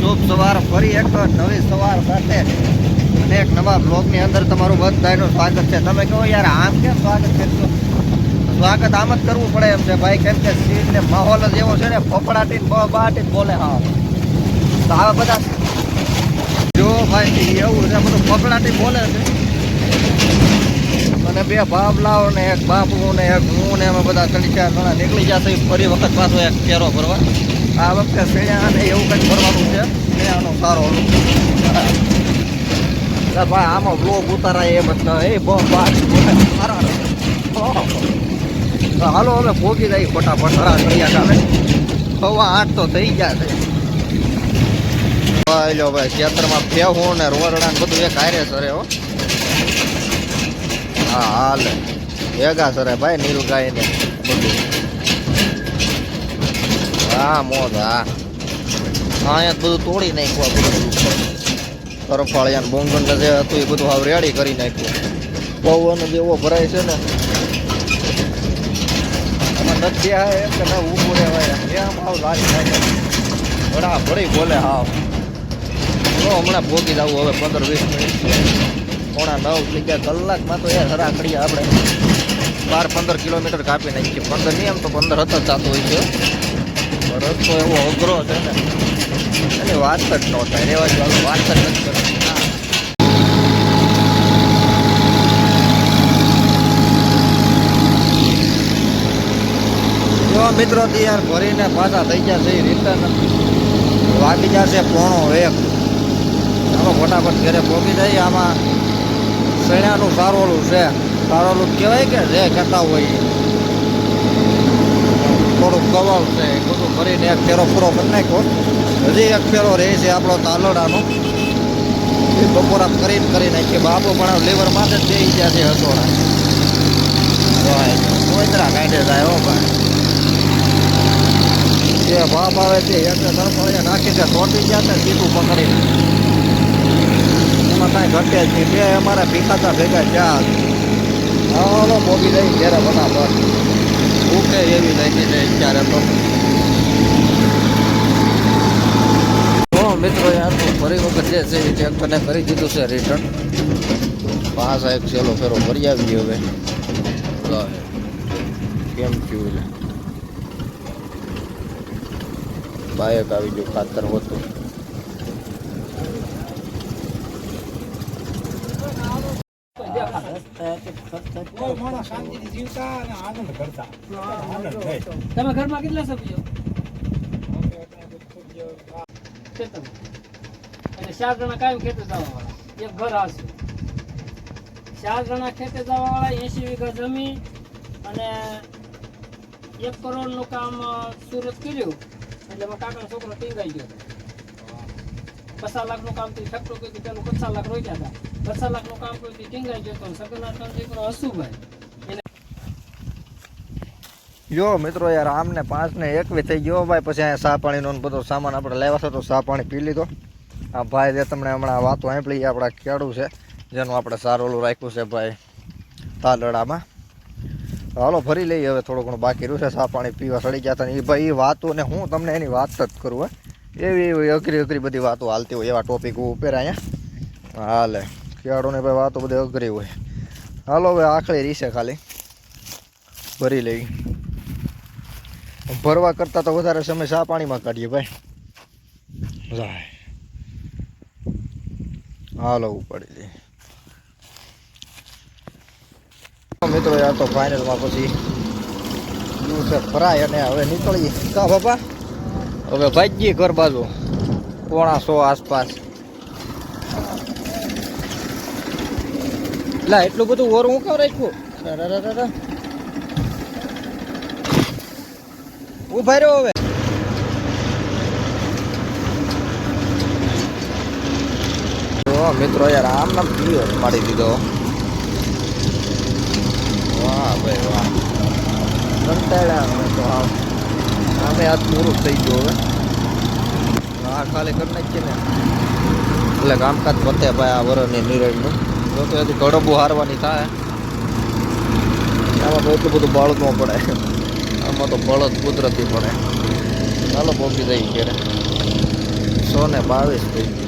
શુભ સવાર. ફરી એક નવી સવાર સાથે અને એક નવા બ્લોગની અંદર તમારું બધાનું સ્વાગત છે. તમે કહો યાર, આમ કેમ સ્વાગત છે? સ્વાગત આમ જ કરવું પડે એમ છે ભાઈ. કેમ કે સીન ને માહોલ જ એવો છે ને ફફડાટી જ બોલે હા. તો આવા બધા જો ભાઈ એવું છે, બધું ફફડાટી બોલે છે. અને બે બાબલાઓ ને એક બાપુ ને એક હું ને એમાં બધા ચડી ઘણા નીકળી જશે. ફરી વખત પાછો એક કેરો ભરવા આ વખતે શેણ્યા ને એવું કંઈક ભરવાનું છે. શેણાનો સારો ભાઈ આમાં બ્લોગ ઉતારાય એ બધા એ બહુ સારા હાલો, હવે ભોગી જાય ફટાફટ. હરા કર્યા ગામે સવા આઠ તો થઈ ગયા છે. ભાઈ, લો ભાઈ ખેતરમાં ફેવું ને રોરડા બધું એક હારે સરે હો. હા, હાલ. ભેગા સરે ભાઈ નીલગાય ને બધું. મોજ, હા. અહીંયા બધું તોડી નાખ્યું આ બધું. તરફાળિયા બોંગન જે હતું એ બધું હવે રેડી કરી નાખ્યું. પવન જેવો ભરાય છે ને. એમાં નથી આવે કે ના ઊભું રહેવાય. એમ ભરી બોલે હાવ. જો હમણાં ભોગી જવું હવે પંદર વીસ મિનિટ પોણા નવ થઈ કલાકમાં તો યાર હરા આપણે. બાર પંદર કિલોમીટર કાપી નાખીએ. પંદર નહીં એમ તો પંદર હતા જ થતું હોય છે. રસ્તો એવો અઘરો છે ને. એની વાત જ ન થાય, રેવા જેવું વાત જ નથી કરતી મિત્રો યાર ભરીને પાછા થઈ ગયા છે રિટર્ન વાગી જશે પોણો એક. ચાલો, ફટાફટ ઘરે પહોંચી જઈએ, આમાં સૈણાનું સારોલું છે. સારોલું કહેવાય કે જે કહેતા હોય. થોડુંક કવળ છે, બધું ભરીને એક ફેરો પૂરો કરી નાખ્યો. હજી એક ફેરો રહે છે આપણો તાલોડાનો એ બપોરા કરીને કરી નાખીએ. બાપુ પણ લીવર માટે જ જઈ ગયા છે હસોડા. કોઈતરા કાઢે જાય હો ભાઈ. જે બાપ આવે છે એક તરફ નાખી છે તોટી ગયા છે, સીધું પકડીને. એમાં કાંઈ ઘટે જ નહીં. બે અમારા ભીખાતા ભેગા જ્યાં હાલો બોબી જઈ ઘેરા બરાબર ભૂખે એવી લાગી જાય ક્યારે તો. મિત્રો યાર તો ફરી વખત જે છે એ ટ્રેક્ટરને કરી દીધું છે રિટર્ન પાછા એક ચેલો ફેરો ભરી આવી હવે. લો, કેમ થયું એટલે બાયક આવી ગયું ખાતર હોતું. જીવતા અને આનંદ કરતા. તમે ઘરમાં કેટલા સભ્યો અને ચાર જણા કાયમ ખેતર જવા વાળા એક ઘર આવશે ચાર જણા ખેતર જવા વાળા એસી વીઘા જમીન અને એક કરોડનું કામ સુરત કર્યું એટલે એમાં કાકાનો છોકરો ટીંગાઈ ગયો પચાસ લાખનું કામ થયું. ફેક્ટરી કરી પેલું પચાસ લાખ રોક્યા હતા. જો મિત્રો યાર આમને પાંચ ને એકવી થઈ ગયો ભાઈ, પછી અહીંયા સા પાણીનો બધો સામાન આપણે લેવા તો સા પાણી પી લીધો. આ ભાઈ જે તમને હમણાં વાતો સાંભળી આપણા ખેડૂ છે, જેનું આપણે સારોલું રાખ્યું છે ભાઈ તાલડામાં હાલો ફરી લઈએ હવે થોડું ઘણું બાકી રહ્યું છે સા પાણી પીવા સડી ગયા હતા એ ભાઈ એ વાતો ને હું તમને એની વાત જ કરું, હે. એવી એવી અઘરી અઘરી બધી વાતો હાલતી હોય એવા ટોપિક ઉપર અહીંયા. હાલે. ખેડૂને ભાઈ વાતો બધી અઘરી હોય. હાલો હવે આખરી રીસે ખાલી. ભરી લેવી ભરવા કરતાં તો વધારે સમય સા પાણીમાં કાઢીએ ભાઈ. હાલો ઉપાડી લઈએ. મિત્રો યાર તો ફાઇનલમાં પછી ગયું ફરાય અને હવે નીકળીએ. કા બાપા? હવે ભાગીએ ઘર બાજુ. પોણા સો આસપાસ. લા, એટલું બધું ઓર હું કામ રાખ્યું? ઊભા રહ્યો હવે. મિત્રો યાર, આમ નામ ક્લિયર પાડી દીધો. વાહ ભાઈ વાહ. કંટાળ્યા અમે તો આમ. આમે હાથ પૂરું થઈ ગયું હવે. આ ખાલી કરી નાખીએ ને. એટલે કામકાજ પતે ભાઈ આ વરની નિરળનું જો તો હજી ઘડો હારવાની થાય. આમાં તો એટલું બધું બળ ન પડે. આમાં તો બળદ કુદરતી પડે. ચાલો પહોંચી જઈ ઘેરે. સો ને બાવીસ થઈ